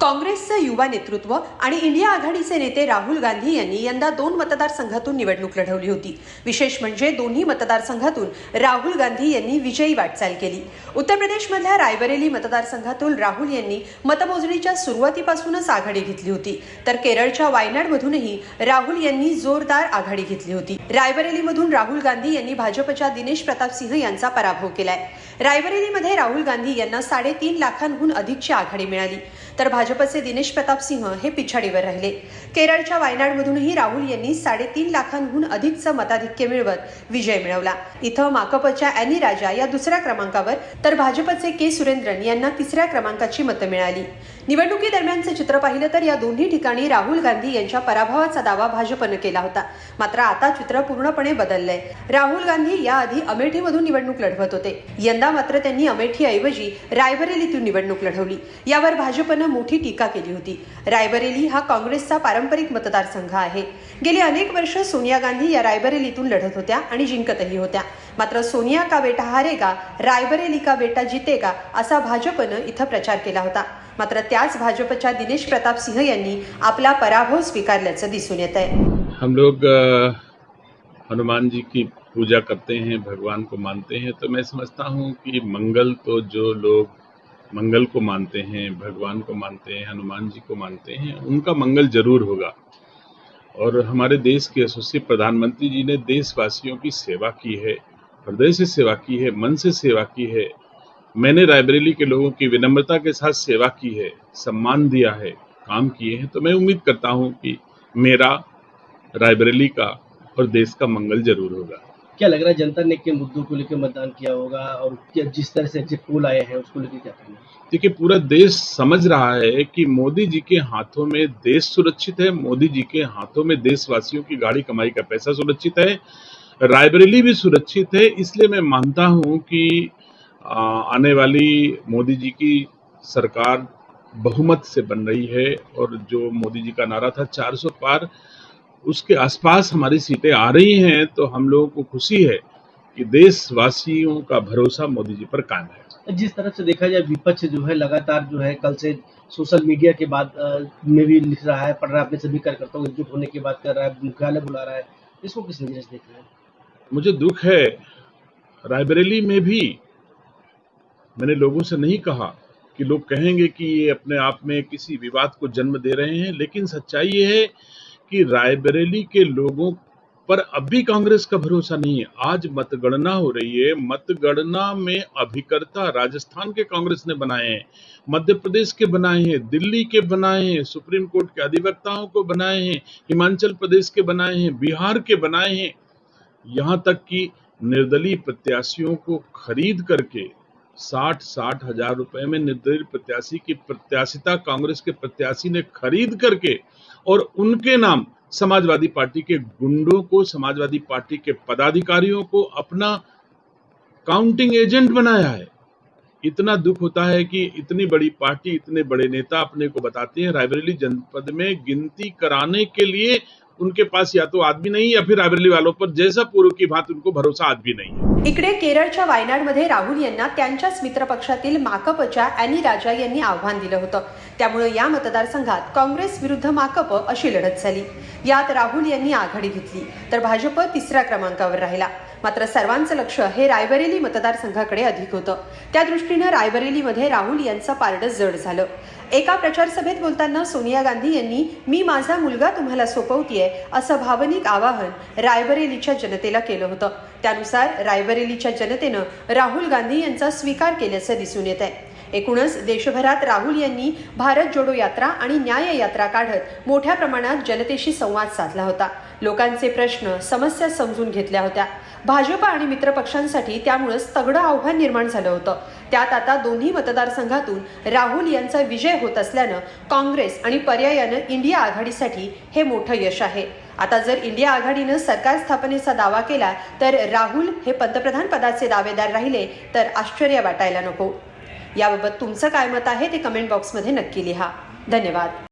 काँग्रेसचं युवा नेतृत्व आणि इंडिया आघाडीचे नेते राहुल गांधी यांनी यंदा दोन मतदारसंघातून निवडणूक लढवली होती. विशेष म्हणजे दोन्ही मतदारसंघातून राहुल गांधी यांनी विजयी वाटचाल केली. उत्तर प्रदेशमधल्या रायबरेली मतदारसंघातून राहुल यांनी मतमोजणीच्या सुरुवातीपासूनच आघाडी घेतली होती. तर केरळच्या वायनाडमधूनही राहुल यांनी जोरदार आघाडी घेतली होती. रायबरेलीमधून राहुल गांधी यांनी भाजपच्या दिनेश प्रताप सिंह यांचा पराभव केलाय. रायबरेलीमध्ये राहुल गांधी यांना साडेतीन लाखांहून अधिकची आघाडी मिळाली. तर भाजपचे दिनेश प्रताप सिंह हे पिछाडीवर राहिले. केरळच्या वायनाडमधूनही राहुल यांनी साडेतीन लाखांहून अधिकचं मताधिक्य मिळवत विजय मिळवला. इथं माकपच्या अॅनी राजा या दुसऱ्या क्रमांकावर तर भाजपचे के. सुरेंद्रन यांना तिसऱ्या क्रमांकाची मतं मिळाली. निवडणुकीदरम्यानचे चित्र पाहिलं तर या दोन्ही ठिकाणी राहुल गांधी यांच्या पराभवाचा दावा भाजपनं केला होता. मात्र आता चित्र पूर्णपणे बदललंय. राहुल गांधी याआधी अमेठीमधून निवडणूक लढवत होते. यंदा मात्र त्यांनी अमेठीऐवजी रायबरेलीतून निवडणूक लढवली. यावर भाजपनं मोठी टीका केली होती. रायबरेली हा काँग्रेसचा पारंपरिक मतदारसंघ आहे. गेली अनेक वर्ष सोनिया गांधी या रायबरेलीतून लढत होत्या आणि जिंकतही होत्या. मात्र सोनिया का बेटा हारेगा रायबरेली का बेटा जितेगा असा भाजपनं इथं प्रचार केला होता. मात्र त्याच भाजपच्या दिनेश प्रताप सिंह यांनी आपला पराभव स्वीकारल्याचं दिसून येत आहे हम लोग हनुमान जी की पूजा करते हैं, भगवान को मानते हैं तो मैं समझता हूँ कि मंगल तो जो लोग मंगल को मानते हैं, भगवान को मानते हैं, हनुमान जी को मानते हैं, उनका मंगल ज़रूर होगा। और हमारे देश के यशस्वी प्रधानमंत्री जी ने देशवासियों की सेवा की है, हृदय से सेवा की है, मन से सेवा की है मैंने रायबरेली के लोगों की विनम्रता के साथ सेवा की है सम्मान दिया है काम किए हैं तो मैं उम्मीद करता हूँ कि मेरा रायबरेली का और देश का मंगल ज़रूर होगा। क्या लग रहा है जनता ने किन मुद्दों को लेकर मतदान किया होगा और क्या जिस तरह से पोल आए हैं उसको लेकर क्या कहना है? देखिए पूरा देश समझ रहा है कि मोदी जी के हाथों में देश सुरक्षित है मोदी जी के हाथों में देशवासियों की गाड़ी कमाई का पैसा सुरक्षित है रायबरेली भी सुरक्षित है इसलिए मैं मानता हूँ कि आने वाली मोदी जी की सरकार बहुमत से बन रही है और जो मोदी जी का नारा था 400 पार उसके आसपास हमारी सीटें आ रही हैं तो हम लोगों को खुशी है कि देशवासियों का भरोसा मोदी जी पर कायम है। जिस तरफ़ से देखा जाए विपक्ष जो है लगातार जो है कल से सोशल मीडिया के बाद में भी लिख रहा है पढ़ रहा है अपने सभी कार्यकर्ताओं को एकजुट होने की बात कर रहा है मुख्यालय बुला रहा है इसको किस नज़र से देख रहे हैं? मुझे दुख है रायबरेली में भी मैंने लोगों से नहीं कहा कि लोग कहेंगे कि ये अपने आप में किसी विवाद को जन्म दे रहे हैं, लेकिन सच्चाई ये है कि रायबरेली के लोगों पर अब भी कांग्रेस का भरोसा नहीं है। आज मतगणना हो रही है। मतगणना में अभिकर्ता राजस्थान के कांग्रेस ने बनाए हैं, मध्य प्रदेश के बनाए हैं, दिल्ली के बनाए हैं, सुप्रीम कोर्ट के अधिवक्ताओं को बनाए हैं, हिमाचल प्रदेश के बनाए हैं, बिहार के बनाए हैं। यहाँ तक कि निर्दलीय प्रत्याशियों को खरीद करके साठ साठ हज़ार रुपए में निर्दलीय प्रत्याशी की प्रत्याशिता कांग्रेस के प्रत्याशी ने खरीद करके और उनके नाम समाजवादी पार्टी के गुंडों को, समाजवादी पार्टी के पदाधिकारियों को अपना काउंटिंग एजेंट बनाया है। इतना दुख होता है कि इतनी बड़ी पार्टी, इतने बड़े नेता अपने को बताते हैं। रायबरेली जनपद में गिनती कराने के लिए उनके पास या तो आदमी नहीं या फिर रायबरेली वालों पर जैसा पूर्व की बात उनको भरोसा आदमी नहीं इकडे केरळच्या वायनाडमध्ये राहुल यांना त्यांच्याच मित्रपक्षातील माकपच्या अॅनी राजा यांनी आव्हान दिलं होतं. त्यामुळे या मतदारसंघात काँग्रेस विरुद्ध माकप अशी लढत झाली. यात राहुल यांनी आघाडी घेतली तर भाजप तिसऱ्या क्रमांकावर राहिला. मात्र सर्वांचं लक्ष हे रायबरेली मतदारसंघाकडे अधिक होतं. त्या दृष्टीनं रायबरेलीमध्ये राहुल यांचं पारडं जड झालं. एका प्रचार सभेत बोलताना सोनिया गांधी यांनी मी माझा मुलगा तुम्हाला सोपवतीये असं भावनिक आवाहन रायबरेलीच्या जनतेला केलं होतं. त्यानुसार रायबरेलीच्या जनतेनं राहुल गांधी यांचा स्वीकार केल्याचं दिसून येत आहे एकूणच देशभरात राहुल यांनी भारत जोडो यात्रा आणि न्याय यात्रा काढत मोठ्या प्रमाणात जनतेशी संवाद साधला होता. लोकांचे प्रश्न समस्या समजून घेतल्या होत्या. भाजप आणि मित्रपक्षांसाठी त्यामुळंच तगडं आव्हान निर्माण झालं होतं. त्यात आता दोन्ही मतदारसंघातून राहुल यांचा विजय होत असल्यानं काँग्रेस आणि पर्यायानं इंडिया आघाडीसाठी हे मोठं यश आहे. आता जर इंडिया आघाडीनं सरकार स्थापनेचा दावा केला तर राहुल हे पंतप्रधान पदाचे दावेदार राहिले तर आश्चर्य वाटायला नको. याबाबत तुमचं काय मत आहे ते कमेंट बॉक्समध्ये नक्की लिहा. धन्यवाद.